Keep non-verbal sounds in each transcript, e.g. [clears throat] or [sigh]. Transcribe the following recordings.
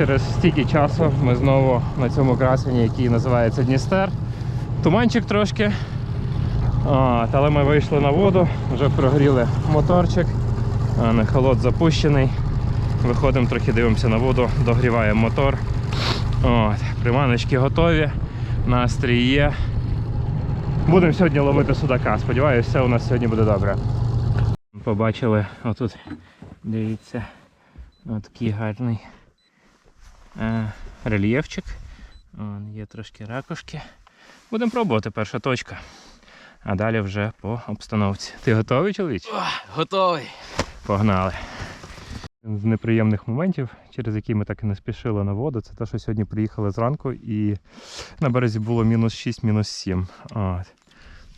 Через стільки часу ми знову на цьому красені, який називається Дністер. Туманчик трошки. От, але ми вийшли на воду, вже прогріли моторчик, а, не холод запущений. Виходимо, трохи дивимося на воду, догріваємо мотор. От, приманочки готові, настрій є. Будемо сьогодні ловити судака. Сподіваюся, все у нас сьогодні буде добре. Побачили отут, дивіться, такий гарний рельєфчик. Вон, є трошки ракушки. Будемо пробувати, перша точка. А далі вже по обстановці. Ти готовий, чоловіч? Готовий. Погнали. З неприємних моментів, через які ми так і не спішили на воду, це те, що сьогодні приїхали зранку і на березі було мінус 6, мінус 7. От.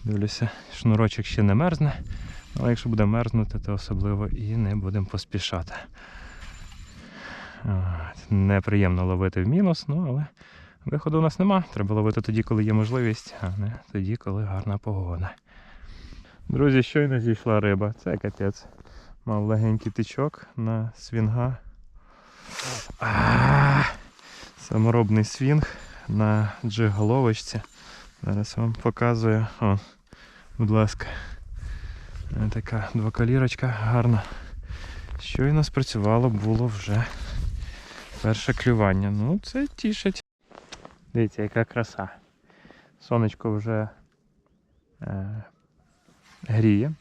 Дивлюся, шнурочок ще не мерзне, але якщо буде мерзнути, то особливо і не будемо поспішати. Неприємно ловити в мінус, ну але виходу у нас нема. Треба ловити тоді, коли є можливість, а не тоді, коли гарна погода. Друзі, щойно зійшла риба. Це капець. Мав легенький тичок на свінга. А, Саморобний свінг на джиг-головочці. Зараз вам показую. О, будь ласка. Е, Така двокалірочка гарна. Щойно спрацювало було вже перше клювання. Ну, це тішить. Дивіться, яка краса. Сонечко вже е, гріє.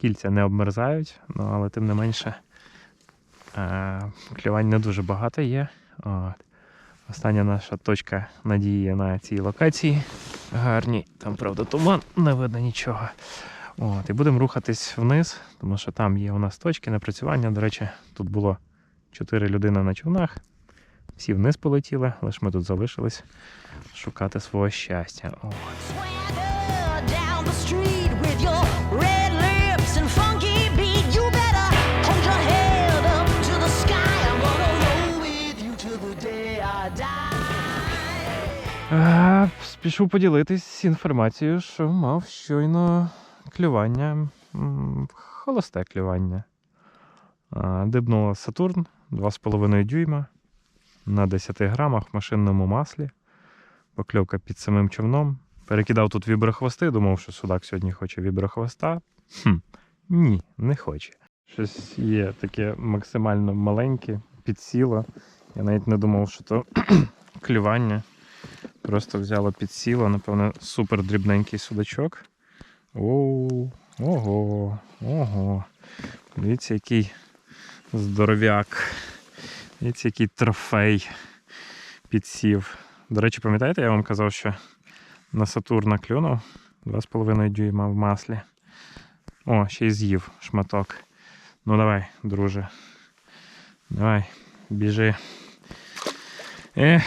Кільця не обмерзають, ну, але тим не менше е, клювань не дуже багато є. От. Остання наша точка надії на цій локації. Гарні. Там, правда, туман, не видно нічого. От. І будемо рухатись вниз, тому що там є у нас точки напрацювання. До речі, тут було 4 людини на човнах. Всі вниз полетіли, лише ми тут залишились шукати свого щастя. О. Спішу поділитись інформацією, що мав щойно клювання, холосте клювання. Дибнула Сатурн 2,5 дюйма на 10 грамах в машинному маслі. Покльовка під самим човном. Перекидав тут віброхвости, думав, що судак сьогодні хоче віброхвоста. Хм, ні, не хоче. Щось є таке максимально маленьке, підсіло. Я навіть не думав, що то [clears throat] клювання. Просто взяло підсіло, напевно, супер дрібненький судачок. Оу, ого, ого. Дивіться, який здоров'як. Дивіться, який трофей підсів. До речі, пам'ятаєте, я вам казав, що на Сатурна клюнув 2,5 дюйма в маслі. О, ще й з'їв шматок. Ну давай, друже. Давай, біжи. Ех,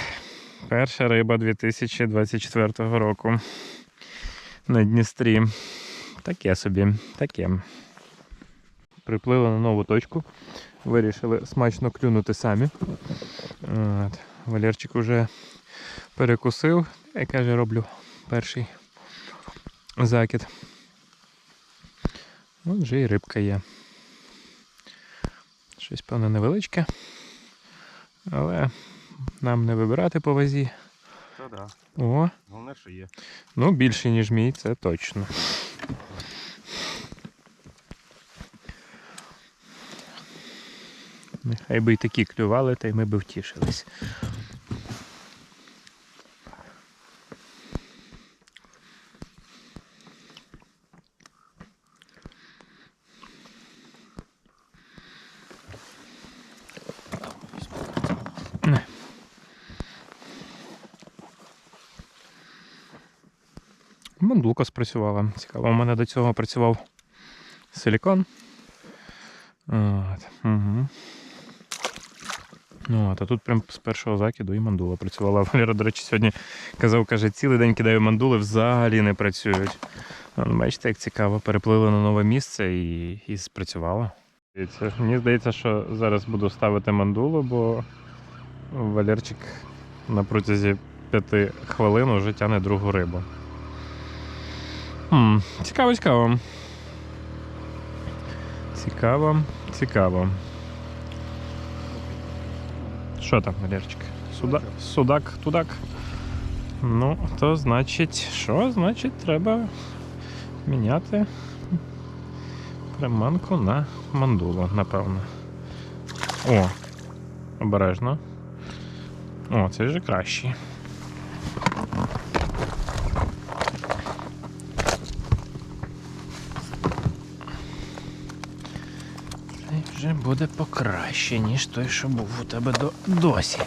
перша риба 2024 року. На Дністрі. Таке собі, таке. Приплили на нову точку. Вирішили смачно клюнути самі. От. Валерчик вже перекусив. Я каже, роблю перший закид. От вже і рибка є. Щось, певно, невеличке. Але нам не вибирати по вазі. Та да. О, Головне, що є. ну більше, ніж мій, це точно. Нехай би й такі клювали, та й ми би втішились. Не. Мандулка спрацювала. Цікаво, у мене до цього працював силікон. От. Угу. Ну, от, а тут прям з першого закиду і мандула працювала. [laughs] Валера, до речі, сьогодні казав, каже, цілий день кидаю мандули, взагалі не працюють. Бачите, як цікаво, переплили на нове місце і, і спрацювало. Дивіться, Мені здається, що зараз буду ставити мандулу, бо Валерчик на протязі п'яти хвилин уже тяне другу рибу. Хм, цікаво, цікаво. Цікаво, цікаво. Що там, Валерчик? Суда... Судак, тудак. Ну, то значить, що? Значить, треба міняти приманку на мандулу, напевно. О, обережно. О, це вже кращий. Вже буде покраще, ніж той, що був у тебе до... досі.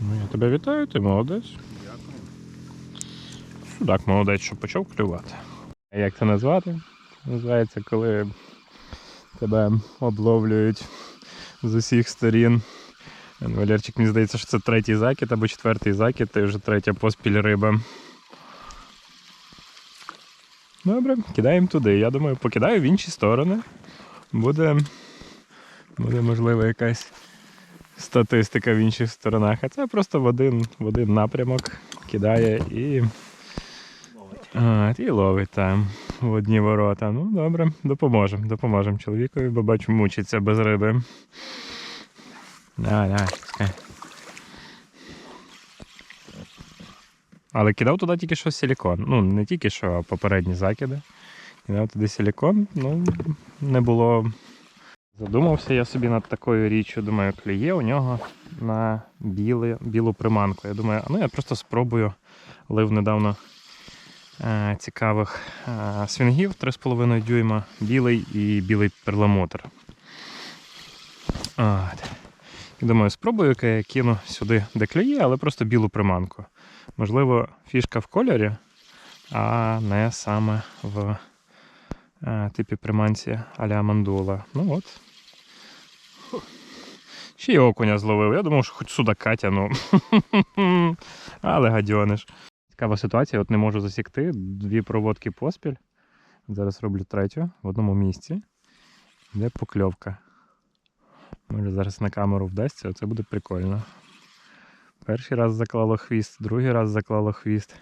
Ну, я тебе вітаю, ти молодець. Судак молодець, що почав клювати. А Як це назвати? Називається, коли тебе обловлюють з усіх сторін. Валерчик, мені здається, що це третій закид або четвертий закид, і вже третя поспіль риба. Добре, кидаємо туди. Я думаю, покидаю в інші сторони. Буде, буде можливо, якась статистика в інших сторонах. А це просто в один, в один напрямок кидає і. А, і ловить там в одні ворота. Ну, добре, допоможемо, допоможемо чоловікові, бо бачу, мучиться без риби. Давай, давай, Але кидав туди тільки що силікон. Ну, не тільки що, а попередні закиди. Кидав туди силікон, ну, не було. Задумався я собі над такою річчю, думаю, клює у нього на біле, білу приманку. Я думаю, ну я просто спробую. Лив недавно е, цікавих е, свінгів 3,5 дюйма, білий і білий перламутр. От. І думаю, спробую, яке я кину сюди, де клює, але просто білу приманку. Можливо, фішка в кольорі, а не саме в е, типі приманці а-ля мандула. Ну от. Ще й окуня зловив. Я думав, що хоч судака тяну. [laughs] Але гадьониш. Цікава ситуація, от не можу засікти. Дві проводки поспіль. Зараз роблю третю в одному місці. Де покльовка. Може зараз на камеру вдасться, це буде прикольно. Перший раз заклало хвіст, другий раз заклало хвіст.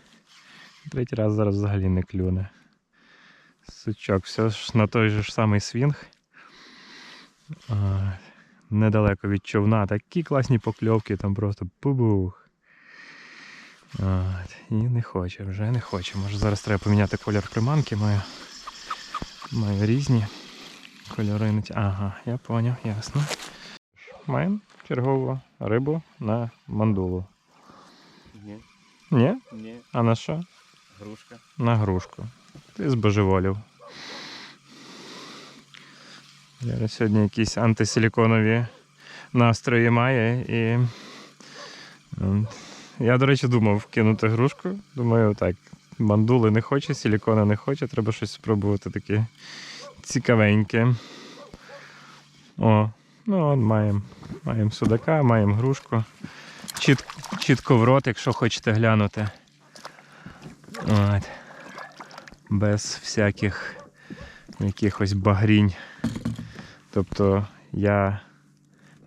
Третій раз зараз взагалі не клюне. Сучок, все ж на той же ж самий свінг. А, недалеко від човна. Такі класні покльовки, там просто пубух. От, і не хоче, вже не хоче. Може зараз треба поміняти колір приманки. Маю, маю різні кольори. Ага, я поняв, ясно. Маємо чергову рибу на мандулу. Ні, Ні? ні, А на що? грушка. На грушку. Ти збожеволів. Зараз сьогодні якісь антисиліконові настрої має і. Я, до речі, думав кинути грушку. Думаю, так, мандули не хоче, силікона не хоче, треба щось спробувати таке цікавеньке. О, ну от маємо. Маємо судака, маємо грушку. Чіт, чітко в рот, якщо хочете глянути. От. Без всяких якихось багрінь. Тобто я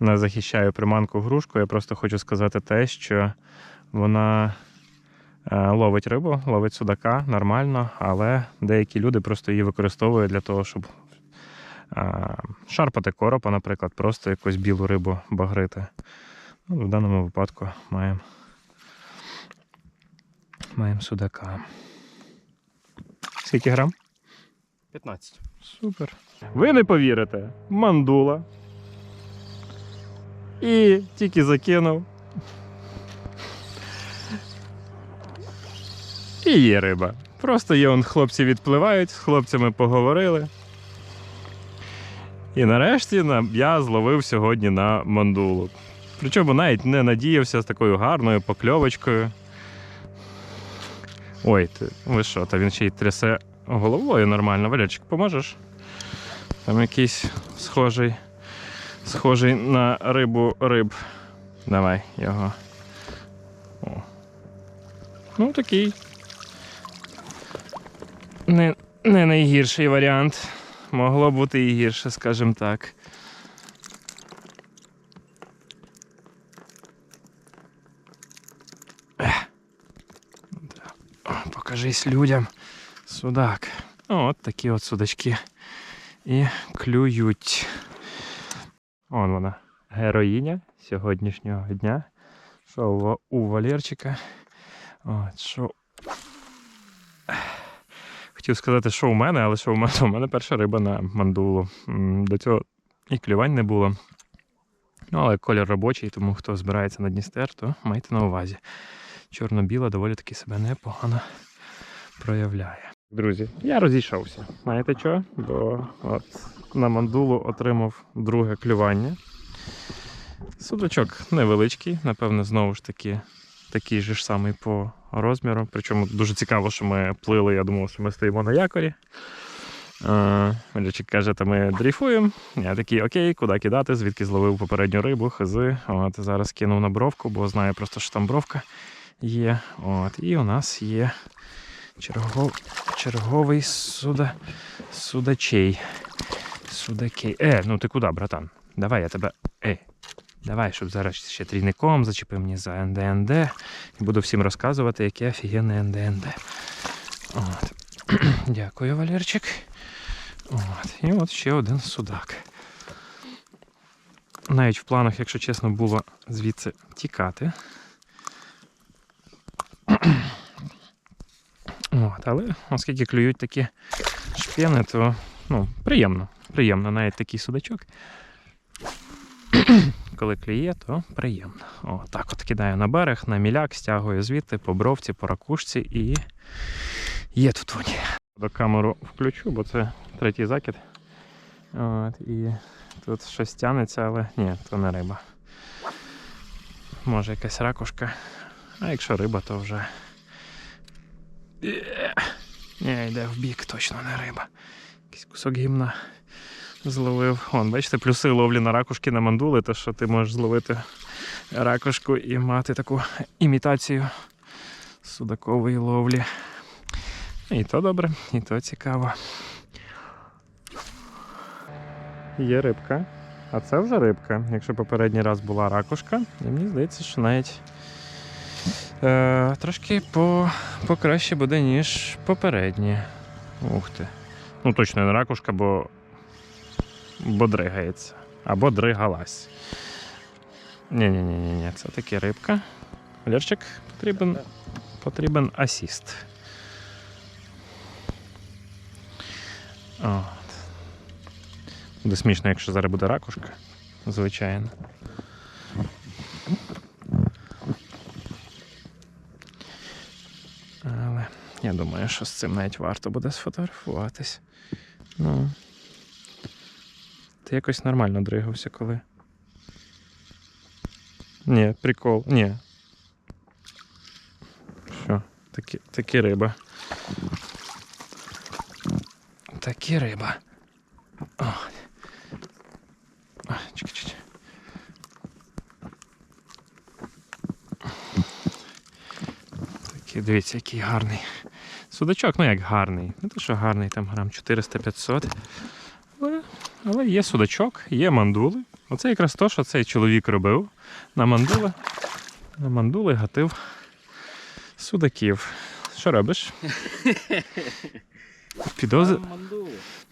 не захищаю приманку грушку, я просто хочу сказати те, що вона е, ловить рибу, ловить судака нормально, але деякі люди просто її використовують для того, щоб шарпати коропа, наприклад, просто якусь білу рибу багрити. Ну, в даному випадку маємо маємо судака. Скільки грам? 15. Супер. Ви не повірите, мандула. І тільки закинув. І є риба. Просто є он хлопці відпливають, з хлопцями поговорили. І нарешті я зловив сьогодні на мандулу. Причому навіть не надіявся з такою гарною покльовочкою. Ой, ти, ви що, та він ще й трясе головою нормально. Валерчик, поможеш? Там якийсь схожий, схожий на рибу риб. Давай його. О. Ну, такий. Не, не найгірший варіант. Могло бути і гірше, скажімо так. Покажись людям. Судак. От такі от судачки і клюють. Он вона, героїня сьогоднішнього дня. Що у Валерчика. От, що... Хотів сказати, що у мене, але що у мене, [laughs] у мене перша риба на мандулу. До цього і клювань не було. Ну, але колір робочий, тому хто збирається на Дністер, то майте на увазі. Чорно-біла доволі таки себе непогано проявляє. Друзі, я розійшовся. Знаєте що? Бо от на мандулу отримав друге клювання. Судачок невеличкий, напевно, знову ж таки такий же ж самий по розміру. Причому дуже цікаво, що ми плили, я думав, що ми стоїмо на якорі. Малючик каже, то ми дрейфуємо. Я такий, окей, куди кидати, звідки зловив попередню рибу, хази. От зараз кинув на бровку, бо знаю просто, що там бровка є. От, і у нас є чергов... черговий суда... судачей. Судакей. Е, ну ти куди, братан? Давай я тебе. Ей. Давай, щоб зараз ще трійником зачепив мені за НДНД. І буду всім розказувати, яке офігенне НДНД. От. [clears throat] Дякую, Валерчик. От. І от ще один судак. Навіть в планах, якщо чесно, було звідси тікати. [clears throat] От, але оскільки клюють такі шпени, то ну, приємно. Приємно навіть такий судачок. [clears throat] Коли клює, то приємно. О, так от кидаю на берег, на міляк, стягую звідти по бровці, по ракушці і є тут вони. До камеру включу, бо це третій закид. От, і тут щось тянеться, але ні, то не риба. Може якась ракушка. А якщо риба, то вже. Е, Ні, йде в бік, точно не риба. Якийсь кусок гімна зловив. Вон, бачите, плюси ловлі на ракушки на мандули, то що ти можеш зловити ракушку і мати таку імітацію судакової ловлі. І то добре, і то цікаво. Є рибка. А це вже рибка. Якщо попередній раз була ракушка, і мені здається, що навіть е, трошки по, покраще буде, ніж попередні. Ух ти. Ну, точно не ракушка, бо, бо дригається. Або дригалась. Ні-ні-ні, ні це таки рибка. Валерчик, потрібен, потрібен асіст. От. Буде смішно, якщо зараз буде ракушка. Звичайно. Але я думаю, що з цим навіть варто буде сфотографуватись. Ну. Ти якось нормально дригався, коли. Ні, прикол. Ні. Що? Такі, такі риба. Такі риба. О. Чекай, чекай. Такий, дивіться, який гарний. Судачок, ну як гарний. Не то, що гарний, там грам 400-500. Але, є судачок, є мандули. Оце якраз то, що цей чоловік робив. На мандули. На мандули гатив судаків. Що робиш? [laughs] Підоз...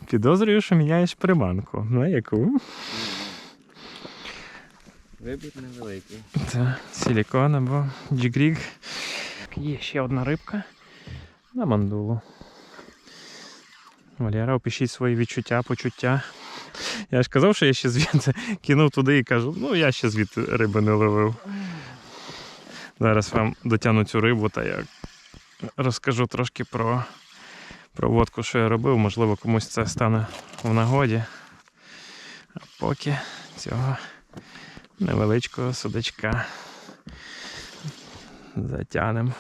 Підозрюю, що міняєш приманку. На яку? Вибір невеликий. Це силікон або джигріг. Є ще одна рибка на мандулу. Валера, опишіть свої відчуття, почуття. Я ж казав, що я ще звідти кинув туди і кажу, ну я ще звідти риби не ловив. Зараз вам дотягну цю рибу та я розкажу трошки про проводку, що я робив. Можливо, комусь це стане в нагоді. А поки цього невеличкого судачка затягнемо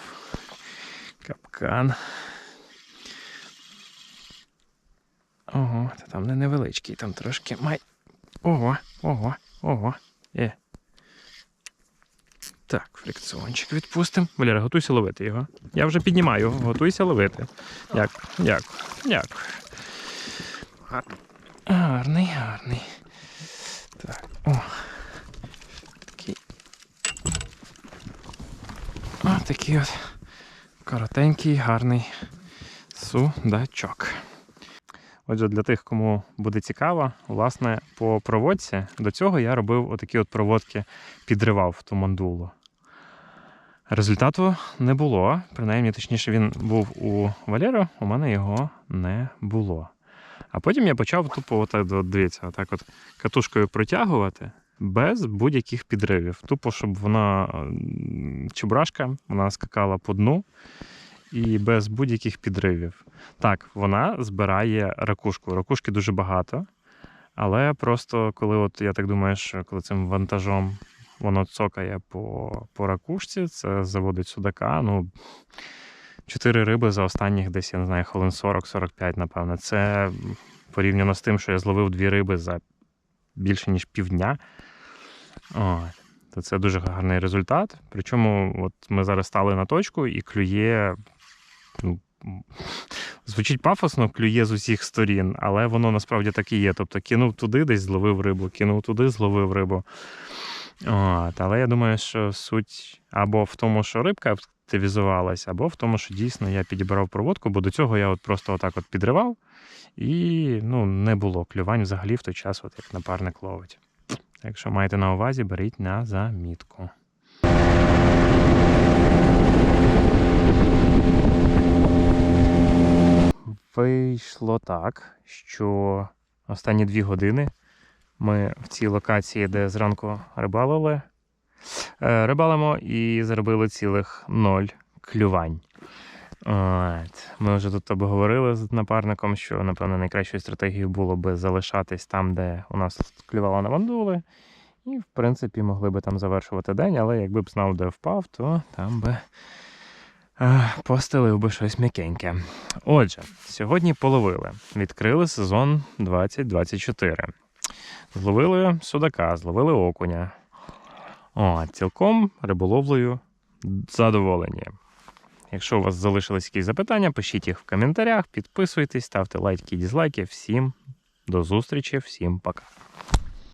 капкан. Ого, та там не невеличкий, там трошки май. Ого, ого, ого. Е. Так, фрикціончик відпустимо. Валера, готуйся ловити його. Я вже піднімаю, готуйся ловити. Дякую, дякую, дякую. Гарний, гарний. Так, о. Такий. О, такий от коротенький, гарний судачок. Отже, для тих, кому буде цікаво, власне, по проводці до цього я робив отакі от проводки, підривав ту мандулу. Результату не було. Принаймні, точніше, він був у Валєра, у мене його не було. А потім я почав тупо, отак, от, дивіться, отак от катушкою протягувати без будь-яких підривів. Тупо, щоб вона м, чебурашка, вона скакала по дну і без будь-яких підривів. Так, вона збирає ракушку. Ракушки дуже багато. Але просто коли, от я так думаю, що коли цим вантажом воно цокає по, по ракушці, це заводить судака. Ну, чотири риби за останніх десь, я не знаю, хвилин 40-45, напевно. Це порівняно з тим, що я зловив дві риби за більше ніж півдня. От. То це дуже гарний результат. Причому от ми зараз стали на точку і клює. Ну, звучить пафосно, клює з усіх сторін, але воно насправді так і є. Тобто кинув туди, десь зловив рибу, кинув туди, зловив рибу. От, але я думаю, що суть або в тому, що рибка активізувалась, або в тому, що дійсно я підібрав проводку, бо до цього я от просто отак от підривав, і ну, не було клювань взагалі в той час, от як напарник ловить. Так що маєте на увазі, беріть на замітку. Вийшло так, що останні дві години ми в цій локації, де зранку рибалили, е, рибалимо і заробили цілих ноль клювань. От. Ми вже тут обговорили з напарником, що, напевно, найкращою стратегією було би залишатись там, де у нас клювало на вандули. І, в принципі, могли би там завершувати день, але якби б знав, де впав, то там би постелив би щось м'якеньке. Отже, сьогодні половили. Відкрили сезон 2024. Зловили судака, зловили окуня. О, цілком риболовлею задоволені. Якщо у вас залишились якісь запитання, пишіть їх в коментарях, підписуйтесь, ставте лайки дізлайки. Всім до зустрічі, всім пока.